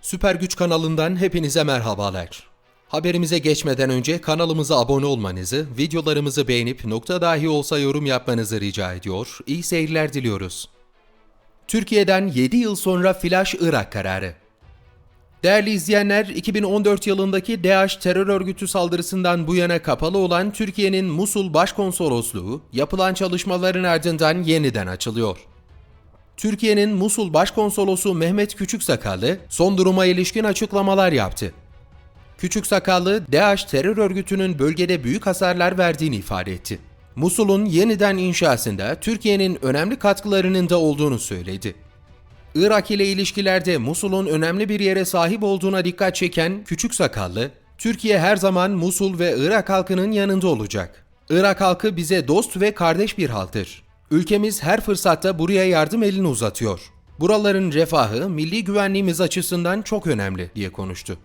Süper Güç kanalından hepinize merhabalar. Haberimize geçmeden önce kanalımıza abone olmanızı, videolarımızı beğenip nokta dahi olsa yorum yapmanızı rica ediyor. İyi seyirler diliyoruz. Türkiye'den 7 yıl sonra Flash Irak kararı. Değerli izleyenler, 2014 yılındaki DAEŞ terör örgütü saldırısından bu yana kapalı olan Türkiye'nin Musul Başkonsolosluğu, yapılan çalışmaların ardından yeniden açılıyor. Türkiye'nin Musul Başkonsolosu Mehmet Küçüksakallı son duruma ilişkin açıklamalar yaptı. Küçüksakallı, DAEŞ terör örgütünün bölgede büyük hasarlar verdiğini ifade etti. Musul'un yeniden inşasında Türkiye'nin önemli katkılarının da olduğunu söyledi. Irak ile ilişkilerde Musul'un önemli bir yere sahip olduğuna dikkat çeken Küçük Sakallı, Türkiye her zaman Musul ve Irak halkının yanında olacak. Irak halkı bize dost ve kardeş bir halktır. Ülkemiz her fırsatta buraya yardım elini uzatıyor. Buraların refahı milli güvenliğimiz açısından çok önemli diye konuştu.